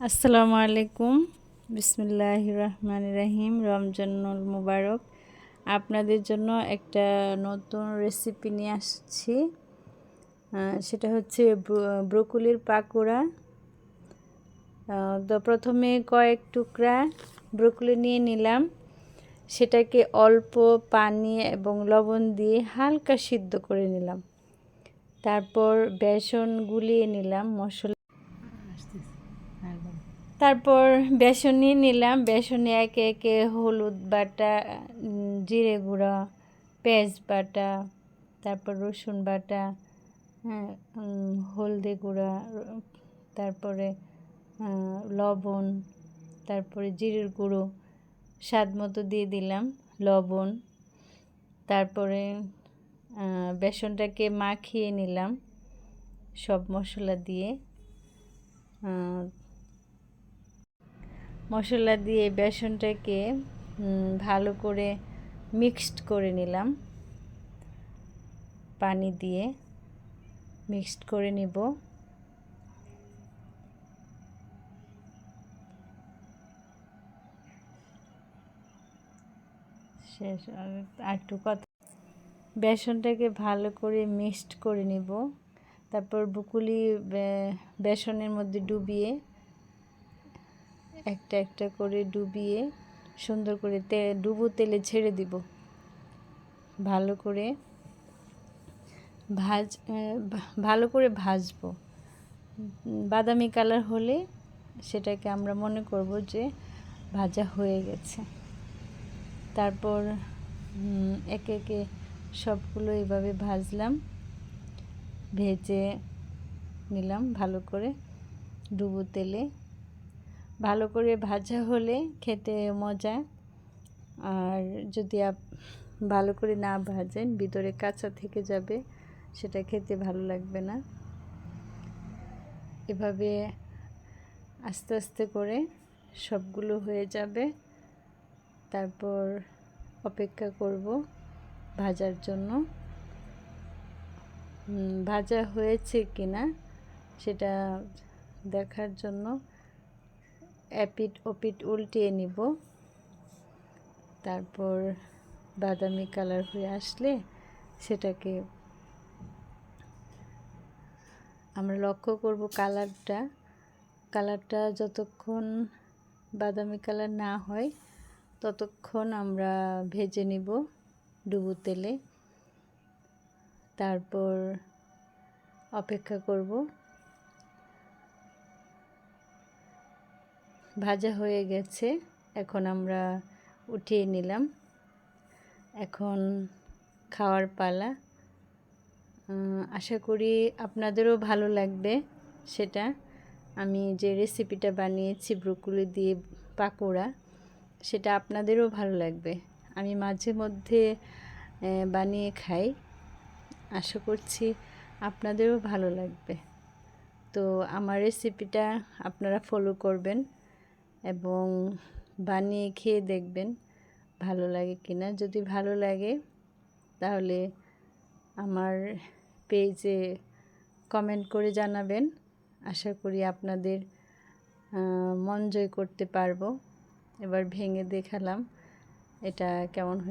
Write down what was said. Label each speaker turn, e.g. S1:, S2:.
S1: আসসালামু আলাইকুম। বিসমুল্লাহ রহমান রাহিম। রমজানুল মুবারক। আপনাদের জন্য একটা নতুন রেসিপি নিয়ে আসছি। সেটা হচ্ছে ব্রো- ব্রোকলির পাকোড়া। তো প্রথমে কয়েক টুকরা ব্রোকলি নিয়ে নিলাম। সেটাকে অল্প পানি এবং লবণ দিয়ে হালকা সিদ্ধ করে নিলাম। তারপর বেসন গুলিয়ে নিলাম মশলা তারপর বেসন নিয়ে নিলাম, বেসনে একে একে হলুদ বাটা জিরে গুঁড়া, পেঁয়াজ বাটা, তারপর রসুন বাটা হ্যাঁ হলদে গুঁড়া, তারপরে লবণ, তারপরে জিরের গুঁড়ো, স্বাদ মতো দিয়ে দিলাম লবণ। তারপরে বেসনটাকে মাখিয়ে নিলাম সব মশলা দিয়ে। মশলা দিয়ে বেসনটাকে ভালো করে মিক্সড করে নিলাম। পানি দিয়ে মিক্সড করে নিব। শেষ, আর একটু কথা। বেসনটাকে ভালো করে মিক্সড করে নিব। তারপর বুকুলি বেসনের মধ্যে ডুবিয়ে একটা একটা করে ডুবিয়ে সুন্দর করে তে, ডুবো তেলে ছেড়ে দিব। ভালো করে ভাজ ভালো করে ভাজবো। বাদামি কালার হলে সেটাকে আমরা মনে করব যে ভাজা হয়ে গেছে। তারপর একে একে সবগুলো এভাবে ভাজলাম। ভেজে নিলাম ভালো করে ডুবো তেলে। ভালো করে ভাজা হলে খেতে মজা। আর যদি আপ, ভালো করে না ভাজেন, ভিতরে কাঁচা থেকে যাবে, সেটা খেতে ভালো লাগবে না। এভাবে আস্তে আস্তে করে সবগুলো হয়ে যাবে। তারপর অপেক্ষা করব ভাজার জন্য। ভাজা হয়েছে কিনা, সেটা দেখার জন্য। এপিট ওপিট উল্টিয়ে নিব। তারপর বাদামি কালার হয়ে আসলে সেটাকে আমরা লক্ষ্য করব কালারটা। কালারটা যতক্ষণ বাদামি কালার না হয়, ততক্ষণ আমরা ভেজে নিব ডুবো তেলে। তারপর অপেক্ষা করব ভাজা হয়ে গেছে। এখন আমরা উঠিয়ে নিলাম। এখন খাওয়ার পালা। আশা করি আপনাদেরও ভালো লাগবে সেটা। আমি যে রেসিপিটা বানিয়েছি ব্রোকলি দিয়ে পাকোড়া, সেটা আপনাদেরও ভালো লাগবে। আমি মাঝে মধ্যে বানিয়ে খাই। আশা করছি আপনাদেরও ভালো লাগবে। তো আমার রেসিপিটা আপনারা ফলো করবেন। এবং বানিয়ে খেয়ে দেখবেন ভালো লাগে কি না যদি ভালো লাগে, তাহলে আমার পেজে কমেন্ট করে জানাবেন। আশা করি আপনাদের মন জয় করতে পারব। এবার ভেঙে দেখালাম এটা কেমন হয়ে